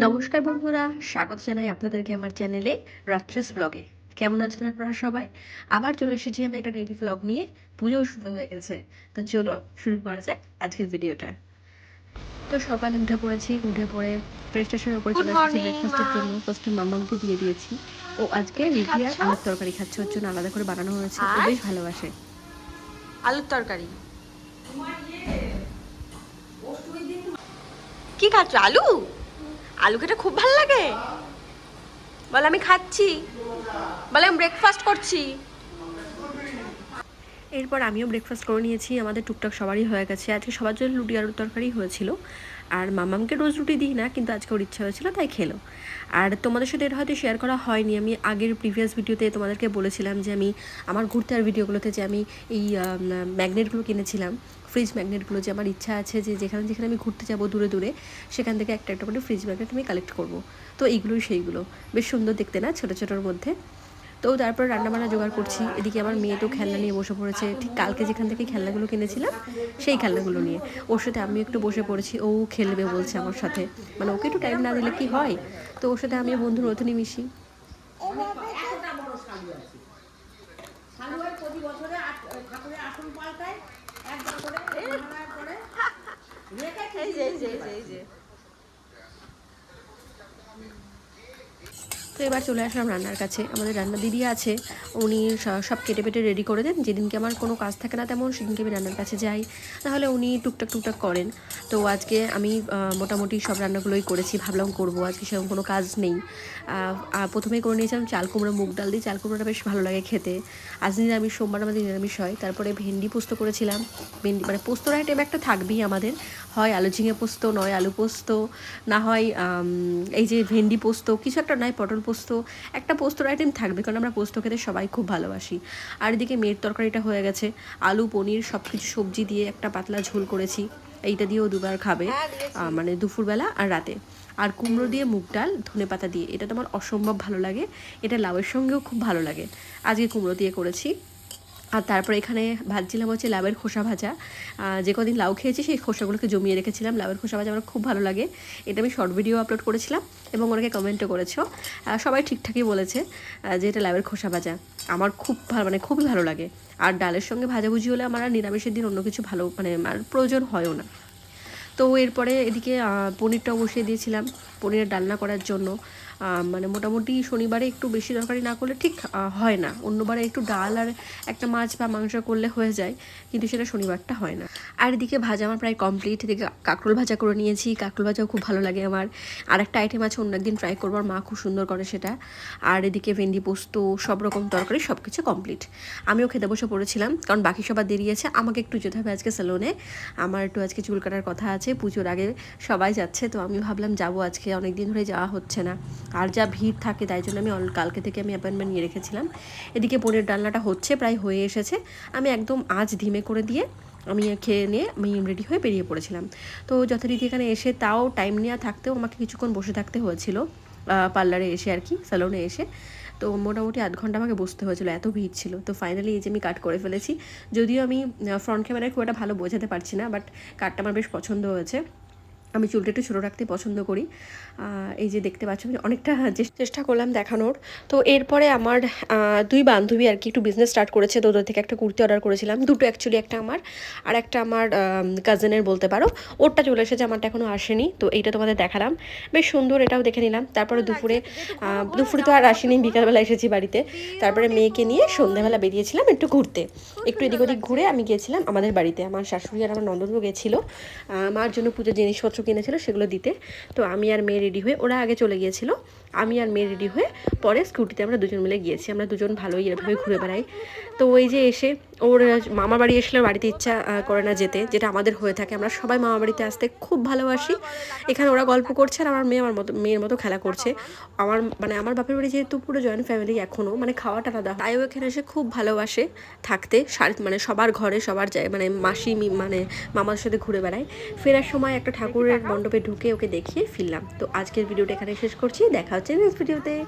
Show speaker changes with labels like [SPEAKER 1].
[SPEAKER 1] নমস্কার বন্ধুরা স্বাগত জানাই আপনাদেরকে আমার চ্যানেলে রাত্রেস ব্লগে। কেমন আছেন আপনারা সবাই? আবার চলে এসেছি আমি একটা ডেলি ব্লগ নিয়ে। পুজো শুরু হয়ে গেছে। তো চলো শুরু করা যাক আজকের ভিডিওটা তো সকালে উঠে পড়েছি উঠে পড়ে ফ্রেশ ট্রেশের উপরে চলে এসেছি ব্রেকফাস্টের জন্য। ফার্স্টে মামাকে দিয়ে দিয়েছি। ও আজকে রিধিয়া আলুর তরকারি খাচ্ছে। ওর জন্য আলাদা করে বানানো হয়েছে। ও বেশ ভালোবাসে।
[SPEAKER 2] আলুর তরকারি? কি খাচ্ছ? আলু? আলু খেতে খুব ভালো লাগে। বলে, আমি খাচ্ছি। বলে, আমি ব্রেকফাস্ট করছি।
[SPEAKER 1] এরপর আমিও ব্রেকফাস্ট করে নিয়েছি। আমাদের টুকটাক সবারই হয়ে গেছে। আজকে সবার জন্য লুটি আলুর তরকারি হয়েছিল। আর মামামকে রোজ রুটি দিই না, কিন্তু আজকে ওর ইচ্ছা হয়েছিল, তাই খেলো। আর তোমাদের সাথে এটা হয়তো শেয়ার করা হয়নি। আমি আগের প্রিভিয়াস ভিডিওতে তোমাদেরকে বলেছিলাম যে আমি আমার ঘুরতে আর ভিডিওগুলোতে যে আমি এই ম্যাগনেটগুলো কিনেছিলাম ফ্রিজ ম্যাগনেটগুলো যে আমার ইচ্ছা আছে যে যেখানে যেখানে আমি ঘুরতে যাব দূরে দূরে, সেখান থেকে একটা একটা করে ফ্রিজ ম্যাগনেট আমি কালেক্ট করব। তো এইগুলোই সেইগুলো। বেশ সুন্দর দেখতে না ছোটো, ছোটোর মধ্যে? তো তারপর রান্নাবান্না জোগাড় করছি। এদিকে আমার মেয়ে তো খেলনা নিয়ে বসে পড়েছে। ঠিক কালকে যেখান থেকে খেলনাগুলো কিনেছিলাম সেই খেলনাগুলো নিয়ে। ওর সাথে আমি একটু বসে পড়েছি ও খেলবে বলছে আমার সাথে। মানে ওকে একটু টাইম না দিলে কি হয়? তো ওর সাথে আমিও বন্ধুর মতনই মিশি।
[SPEAKER 2] এই যে এই যে এই যে, এই যে
[SPEAKER 1] তো এবার চলে আসলাম রান্নার কাছে। আমাদের রান্না দিদি আছে, উনি সব কেটে পেটে রেডি করে দেন। যেদিনকে আমার কোনো কাজ থাকে না তেমন সেদিনকে আমি রান্নার কাছে যাই। তাহলে উনি টুকটাক টুকটাক করেন। তো আজকে আমি মোটামুটি সব রান্নাগুলোই করেছি, ভাবলাম করব। আজকে সেরকম কোনো কাজ নেই। প্রথমেই করে নিয়েছিলাম চাল কুমড়ো, মুগ ডাল দিয়ে চাল কুমড়োটা বেশ ভালো লাগে খেতে। আজ নিরামিষ, সোমবার আমাদের নিরামিষ হয়। তারপরে ভেন্ডি পোস্ত করেছিলাম। ভেন্ডি মানে পোস্তর আইটেম একটা থাকবেই আমাদের। হয় আলু ঝিঙে পোস্ত, নয় আলু পোস্ত, না হয় এই যে ভেন্ডি পোস্ত, কিছু একটা নয়, পটল পোস্ত একটা পোস্তর আইটেম থাকবে কারণ আমরা পোস্ত খেতে সবাই খুব ভালোবাসি। আর এদিকে মেয়ের তরকারিটা হয়ে গেছে। আলু পনির সব কিছু সবজি দিয়ে একটা পাতলা ঝোল করেছি। এইটা দিয়েও দুবার খাবে মানে দুপুরবেলা আর রাতে। আর কুমড়ো দিয়ে মুগ ডাল ধনে পাতা দিয়ে। এটা তো আমার অসম্ভব ভালো লাগে। এটা লাউয়ের সঙ্গেও খুব ভালো লাগে। আজকে কুমড়ো দিয়ে করেছি। আর তারপর এখানে ভাজছিলাম হচ্ছে লাউয়ের খোসা ভাজা। যে কদিন লাউ খেয়েছি, সেই খোসাগুলোকে জমিয়ে রেখেছিলাম। লাউয়ের খোসা ভাজা আমার খুব ভালো লাগে। এটা আমি শর্ট ভিডিও আপলোড করেছিলাম এবং ওনাকে কমেন্টও করেছ। সবাই ঠিকঠাকই বলেছে যে এটা লাউয়ের খোসা ভাজা। আমার খুব ভালো মানে খুবই ভালো লাগে। আর ডালের সঙ্গে ভাজাভুজি হলে আমার আর নিরামিষের দিন অন্য কিছু ভালো মানে আর প্রয়োজন হয়ও না। তো এরপরে এদিকে পনিরটাও বসিয়ে দিয়েছিলাম। পনিরের ডালনা করার জন্য। মানে মোটামুটি শনিবারে একটু বেশি তরকারি না করলে ঠিক হয় না। অন্যবারে একটু ডাল আর একটা মাছ বা মাংস করলে হয়ে যায়, কিন্তু সেটা শনিবারটা হয় না। আর এদিকে ভাজা আমার প্রায় কমপ্লিট এদিকে কাঁকরোল ভাজা করে নিয়েছি। কাঁকরোল ভাজাও খুব ভালো লাগে আমার। আর একটা আইটেম আছে, অন্য একদিন ট্রাই করব। আর মা খুব সুন্দর করে সেটা। আর এদিকে ভেন্ডি পোস্ত, সব রকম তরকারি সব কিছু কমপ্লিট আমিও খেতে বসে পড়েছিলাম, কারণ বাকি সবার দেরি আছে। আমাকে একটু যেতে হবে আজকে স্যালনে আমার একটু আজকে চুল কাটার কথা আছে, পুজোর আগে সবাই যাচ্ছে, তো আমি ভাবলাম যাব আজকে। অনেক দিন ধরে যাওয়া হচ্ছে না। আর যা ভিড় থাকে তাই জন্য আমি কালকে থেকে আমি অ্যাপয়েন্টমেন্ট নিয়ে রেখেছিলাম। এদিকে পনির ডালনাটা হচ্ছে, প্রায় হয়ে এসেছে। আমি একদম আজ ধিমে করে দিয়ে আমি খেয়ে নিয়ে আমি রেডি হয়ে বেরিয়ে পড়েছিলাম। তো যথারীতি এখানে এসে তাও টাইম নেওয়া থাকতেও আমাকে কিছুক্ষণ বসে থাকতে হয়েছিল পার্লারে এসে আর কি স্যালনে এসে। তো মোটামুটি আধ ঘণ্টা আমাকে বসতে হয়েছিল, এত ভিড় ছিল। তো ফাইনালি এই যে আমি কাট করে ফেলেছি। যদিও আমি ফ্রন্ট ক্যামেরায় খুব একটা ভালো বোঝাতে পারছি না বাট কাটটা আমার বেশ পছন্দ হয়েছে। আমি চুলটা একটু ছোটো রাখতে পছন্দ করি। এই যে দেখতে পাচ্ছ আমি অনেকটা চেষ্টা করলাম দেখানোর। তো এরপরে আমার দুই বান্ধবী আর কি একটু বিজনেস স্টার্ট করেছে। তো ওদের থেকে একটা কুর্তি অর্ডার করেছিলাম। দুটো অ্যাকচুয়ালি একটা আমার আর একটা আমার কাজিনের বলতে পারো। ওরটা চলে এসেছে আমারটা এখনও আসেনি। তো এইটা তোমাদের দেখালাম। বেশ সুন্দর এটাও দেখে নিলাম। তারপরে দুপুরে দুপুরে তো আর আসেনি বিকালবেলা এসেছি বাড়িতে। তারপরে মেয়েকে নিয়ে সন্ধ্যাবেলা বেরিয়েছিলাম একটু ঘুরতে। একটু এদিক ওদিক ঘুরে আমি গিয়েছিলাম আমাদের বাড়িতে। আমার শাশুড়ি আর আমার নন্দনও গেছিল। মার জন্য পুজোর জিনিসপত্র কিনেছিল সেগুলো দিতে। তো আমি আর মেয়ে রেডি হয়ে, ওরা আগে চলে গিয়েছিল। আমি আর মেয়ে রেডি হয়ে পরে স্কুটিতে আমরা দুজন মিলে গিয়েছি। আমরা দুজন ভালোই এভাবে ঘুরে বেড়াই। তো ওই যে এসে ওর মামা বাড়ি এসলে বাড়িতে ইচ্ছা করে না যেতে, যেটা আমাদের হয়ে থাকে। আমরা সবাই মামা বাড়িতে আসতে খুব ভালোবাসি। এখানে ওরা গল্প করছে আর আমার মেয়ে আমার মতো, মেয়ের মতো খেলা করছে। আমার মানে আমার বাপের বাড়ি যেহেতু পুরো জয়েন্ট ফ্যামিলি এখনও মানে খাওয়াটা আলাদা তাই ও এখানে এসে খুব ভালোবাসে থাকতে। মানে সবার ঘরে, সবার যায় মানে মাসি মানে মামার সাথে ঘুরে বেড়ায়। ফেরার সময় একটা ঠাকুরের মণ্ডপে ঢুকে ওকে দেখিয়ে ফিরলাম। তো আজকের ভিডিওটা এখানে শেষ করছি। দেখা হচ্ছে নেক্সট ভিডিওতে